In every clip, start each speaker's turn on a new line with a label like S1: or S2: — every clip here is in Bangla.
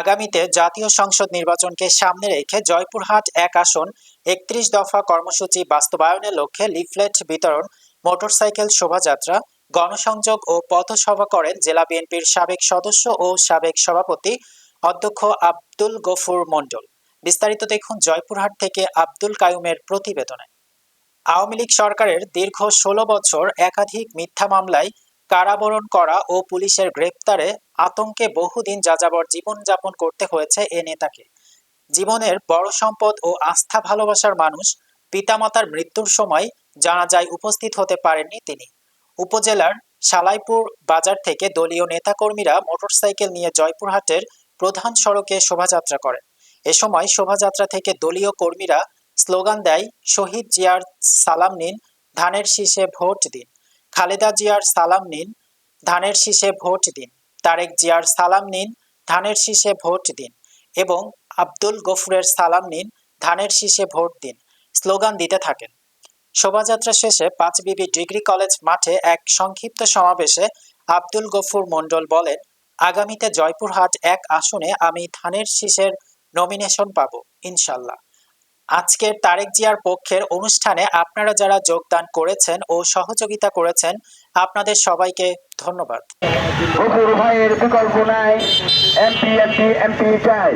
S1: আগামীতে জাতীয় সংসদ নির্বাচনকে সামনে রেখে জয়পুরহাট এক আসন, একত্রিশ দফা কর্মসূচি বাস্তবায়নের লক্ষ্যে লিফলেট বিতরণ, মোটরসাইকেল শোভাযাত্রা, গণসংযোগ ও পথসভা করেন জেলা বিএনপির সাবেক সদস্য ও সাবেক সভাপতি অধ্যক্ষ আব্দুল গফুর মণ্ডল। বিস্তারিত দেখুন জয়পুরহাট থেকে আব্দুল কায়ুমের প্রতিবেদনে। আওয়ামী লীগ সরকারের দীর্ঘ ষোলো বছর একাধিক মিথ্যা মামলায় কারাবরণ করা ও পুলিশের গ্রেপ্তারে আতঙ্কে বহুদিন যাযাবর জীবনযাপন করতে হয়েছে এ নেতাকে। জীবনের বড় সম্পদ ও আস্থা ভালোবাসার মানুষ পিতামাতার মৃত্যুর সময় জানাজায় উপস্থিত হতে পারেননি তিনি। উপজেলার সালাইপুর বাজার থেকে দলীয় নেতাকর্মীরা মোটরসাইকেল নিয়ে জয়পুরহাটের প্রধান সড়কে শোভাযাত্রা করেন। এ সময় শোভাযাত্রা থেকে দলীয় কর্মীরা স্লোগান দেয়, শহীদ জিয়ার সালাম নিন, ধানের শীষে ভোট দিন। খালেদা জিয়ার সালাম নিন, ধানের শীষে ভোট দিন। তারেক জিয়ার সালাম নিন, ধানের শীষে ভোট দিন। এবং আব্দুল গফুরের সালাম নিন, ধানের শীষে ভোট দিন। স্লোগান দিতে থাকেন। শোভাযাত্রা শেষে পাঁচবিবি ডিগ্রি কলেজ মাঠে এক সংক্ষিপ্ত সমাবেশে আব্দুল গফুর মণ্ডল বলেন, আগামীতে জয়পুরহাট এক আসনে আমি ধানের শীষের নমিনেশন পাবো, ইনশাল্লাহ। আজকের তারেক জিয়ার পক্ষের অনুষ্ঠানে আপনারা যারা যোগদান করেছেন ও সহযোগিতা করেছেন আপনাদের সবাইকে ধন্যবাদ।
S2: গফুর ভাইয়ের বিকল্প নাই এমপি এমপি এমপি চাই।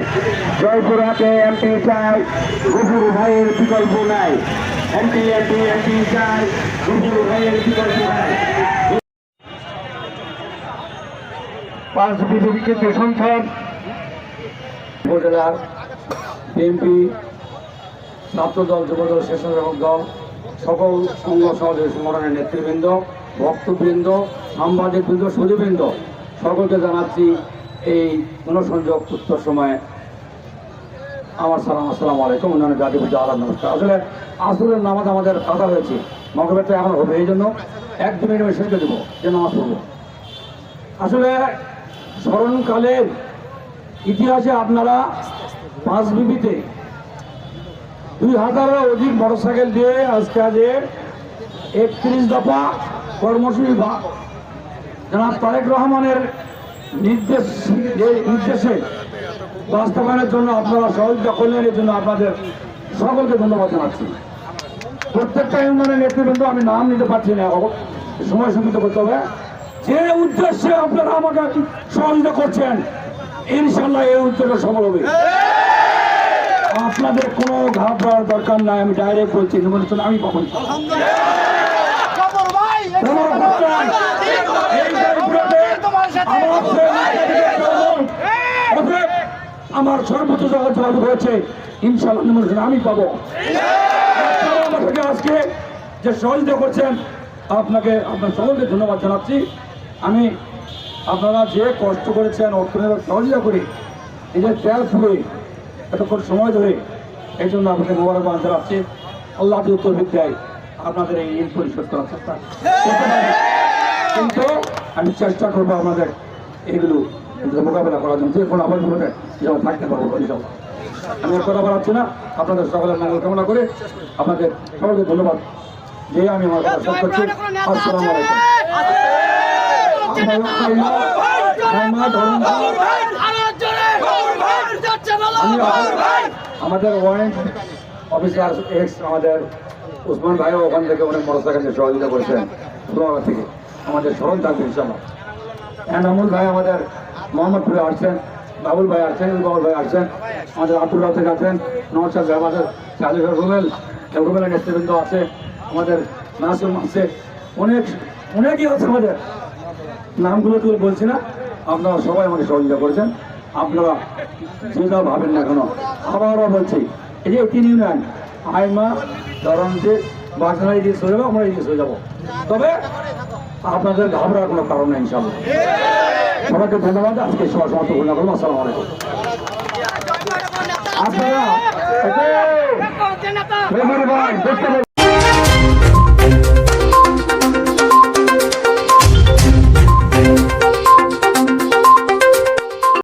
S2: জয়পুরহাটে এমপি চাই। ভাইয়ের বিকল্প নাই এমপি এমপি এমপি চাই। ভাইয়ের বিকল্প নাই পাঁচ বিজেপি কেন্দ্রীয় সংসদ। উপজেলার বিএনপি ছাত্রদল যুবদল স্বেচ্ছাসেবক দল, সকল সংঘ সহযোগী সংগঠনের নেতৃবৃন্দ, ভক্তবৃন্দ সাংবাদিকবৃন্দ সুদীবৃন্দ সকলকে জানাচ্ছি এই গণসংযোগ উত্তর সময়ে। আমার সালাম, আসসালামু আলাইকুম, অন্যান্য জাতি পুজো আলাদ নমস্কার। আসলে আসলের নামাজ আমাদের কথা হয়েছে মগবেরটা এখন হবে এই জন্য এক দু মিনিট আমি করে দেবো, যে নামাজ পড়ব। আসলে স্মরণকালের ইতিহাসে আপনারা পাঁচ বিবিতে দুই হাজারের অধিক মোটরসাইকেল দিয়ে আজকে আজে একত্রিশ দফা কর্মসূচি জনাব তারেক রহমানের নির্দেশ নির্দেশে বাস্তবায়নের জন্য আপনারা সহযোগিতা করলেন, এর জন্য আপনাদের সকলকে ধন্যবাদ জানাচ্ছি। প্রত্যেকটা ইউনিয়নের নেতৃবৃন্দ, আমি নাম নিতে পারছি না সময় সীমিত করতে হবে। যে উদ্দেশ্যে আপনারা আমাকে সহযোগিতা করছেন ইনশাল্লাহ এই উদ্যোগে সফল হবে। আপনাদের কোনো ঘাবড়ার দরকার নাই, আমি ডাইরেক্ট বলছি নিমন্ত্রণ আমি পাবো না। কোনো ঘাবড়া নাই। এই জয়পুরহাটে আমার সর্বোচ্চ যোগাযোগ হয়েছে ইনশাল্লাহ আমি পাবো আজকে যে সহযোগিতা করছেন, আপনাকে, আপনার সকলকে ধন্যবাদ জানাচ্ছি আমি আপনারা যে কষ্ট করেছেন অর্থনৈতিক সহযোগিতা করে, এই যে তেল ফুলে এতক্ষণ সময় ধরে এই জন্য আপনাকে মোবারকবাদ জানাচ্ছি। আল্লাহ যদি তৌফিক দেয় আপনাদের এই ঋণ পরিশোধ করার চেষ্টা। কিন্তু আমি চেষ্টা করব আমাদের এগুলো মোকাবেলা করার জন্য। যে কোনো আবার জীবনে যেন থাকতে পারব ইনশাল্লাহ আমি কথা বলাচ্ছি না। আপনাদের সকলের মঙ্গল কামনা করে আপনাদের সকলকে ধন্যবাদ। যে আমি আমার কথা শেষ করছি। আসসালামু আলাইকুম। আমার আমাদের ওয়ারেন্ট অফিসার এক্স আমাদের উসমান ভাইও ওখান থেকে অনেক মোটরসাইকেল সহযোগিতা করেছেন পুরোনো থেকে। আমাদের স্মরণ থাকবে ইনশাল্লাহ এনামুল ভাই আমাদের মোহাম্মদপুরে আসছেন বাবুল ভাই আসছেন বাবুল ভাই আসছেন আমাদের আব্দুল্লাহ থেকে আছেন নওয়াজ সাহেব আমাদের চালিফার রুমেল রুমেলের নেতৃবৃন্দ আছে আমাদের নাসুম আছে অনেক অনেকই আছে আমাদের। নামগুলো তো বলছি না। আপনারা সবাই আমাকে সহযোগিতা করেছেন আপনারা যে যা ভাবেন না কেন আবারও বলছি এই যে তিন ইউনিয়ন আইমা ধরনজি বাসনা এগিয়ে চলে যাব আমরা এগিয়ে চলে যাব তবে আপনাদের ঘাবড়ার কোনো কারণ নেই ইনশাল্লাহ সবাইকে ধন্যবাদ আজকে সবার সমাপ্ত ঘোষণা করব আসসালামু আলাইকুম আপনারা দেখতে